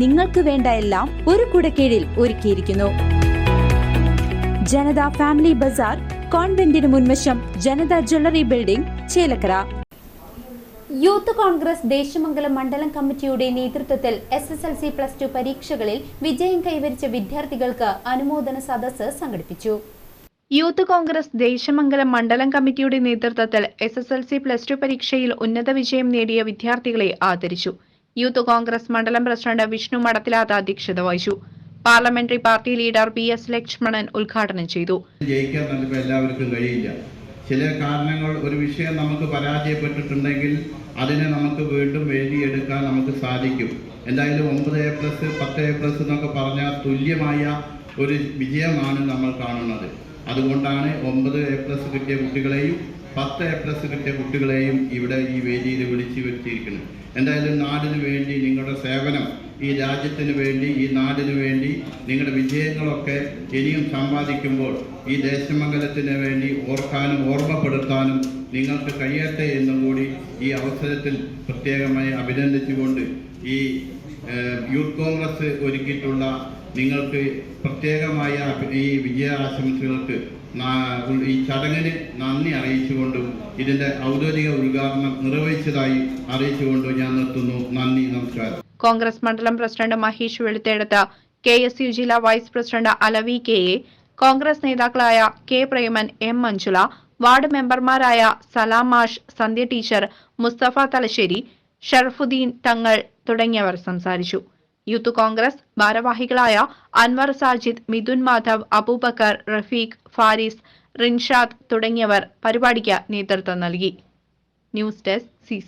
നിങ്ങൾക്ക് വേണ്ട എല്ലാം ഒരു കുടക്കീഴിൽ ഒരുക്കിയിരിക്കുന്നു. ജനത ഫാമിലി ബസാർ കോൺവെന്റിന് മുൻവശം Janata jewellery building Chelakkara. Youth Congress Desamangalam മണ്ഡലം കമ്മിറ്റിയുടെ നേതൃത്വത്തിൽ S S L C plus two പരീക്ഷകളിൽ വിജയം കൈവരിച്ച വിദ്യാർത്ഥികൾക്ക് അനുമോദന സദസ്സ് സംഘടിപ്പിച്ചു. യൂത്ത് കോൺഗ്രസ് ദേശമംഗലം മണ്ഡലം കമ്മിറ്റിയുടെ നേതൃത്വത്തിൽ S S L C plus two പരീക്ഷയിൽ ഉന്നത വിജയം നേടിയ വിദ്യാർത്ഥികളെ ആദരിച്ചു. യൂത്ത് കോൺഗ്രസ് മണ്ഡലം പ്രസിഡന്റ് വിഷ്ണു മടത്തിലാത്ത അധ്യക്ഷത വഹിച്ചു. Parliamentary party leader P S Lakshmanan ഉദ്ഘാടനം ചെയ്തു. ജയിക്കാൻ എല്ലാവർക്കും കഴിയില്ല. ചില കാരണങ്ങൾ ഒരു വിഷയം നമുക്ക് പരാജയപ്പെട്ടിട്ടുണ്ടെങ്കിൽ അതിനെ നമുക്ക് വീണ്ടും എഴുതിയെടുക്കാൻ നമുക്ക് സാധിക്കും. എന്തായാലും ഒമ്പത് എ പ്ലസ് പത്ത് എ പ്ലസ് എന്നൊക്കെ പറഞ്ഞാൽ തുല്യമായ ഒരു വിജയമാണ് നമ്മൾ കാണുന്നത്. അതുകൊണ്ടാണ് ഒമ്പത് എ പ്ലസ് കിട്ടിയ കുട്ടികളെയും പത്ത് എ പ്ലസ് കിട്ടിയ കുട്ടികളെയും ഇവിടെ ഈ വേദിയിൽ വിളിച്ചു വരുത്തിയിരിക്കുന്നത് എന്തായാലും നാടിന് വേണ്ടി ഈ രാജ്യത്തിന് വേണ്ടി ഈ നാടിന് വേണ്ടി നിങ്ങളുടെ വിജയങ്ങളൊക്കെ ഇനിയും സമ്പാദിക്കുമ്പോൾ ഈ ദേശമംഗലത്തിന് വേണ്ടി ഓർക്കാനും ഓർമ്മപ്പെടുത്താനും നിങ്ങൾക്ക് കഴിയട്ടെ എന്നും കൂടി ഈ അവസരത്തിൽ പ്രത്യേകമായി അഭിനന്ദിച്ചുകൊണ്ട് ഈ യൂത്ത് കോൺഗ്രസ് ഒരുക്കിയിട്ടുള്ള നിങ്ങൾക്ക് പ്രത്യേകമായ ഈ വിജയ ആശംസകൾക്ക് ഈ ചടങ്ങിന് നന്ദി അറിയിച്ചുകൊണ്ടും ഇതിന്റെ ഔദ്യോഗിക ഉദ്ഘാടനം നിർവഹിച്ചതായി അറിയിച്ചുകൊണ്ടും ഞാൻ നിർത്തുന്നു. നന്ദി നമസ്കാരം. കോൺഗ്രസ് മണ്ഡലം president Mahesh Veluthedath. K S U ജില്ലാ vice president Alavi K A Congress നേതാക്കളായ K Preman M Manjula ward മെമ്പർമാരായ സലാം മാഷ് സന്ധ്യ ടീച്ചർ മുസ്തഫ തലശ്ശേരി ഷർഫുദ്ദീൻ തങ്ങൾ തുടങ്ങിയവർ സംസാരിച്ചു. യൂത്ത് കോൺഗ്രസ് ഭാരവാഹികളായ അൻവർ സാജിദ് മിഥുൻ മാധവ് അബൂബക്കർ റഫീഖ് ഫാരിസ് റിൻഷാദ് തുടങ്ങിയവർ പരിപാടിക്ക് നേതൃത്വം നൽകി. News desk C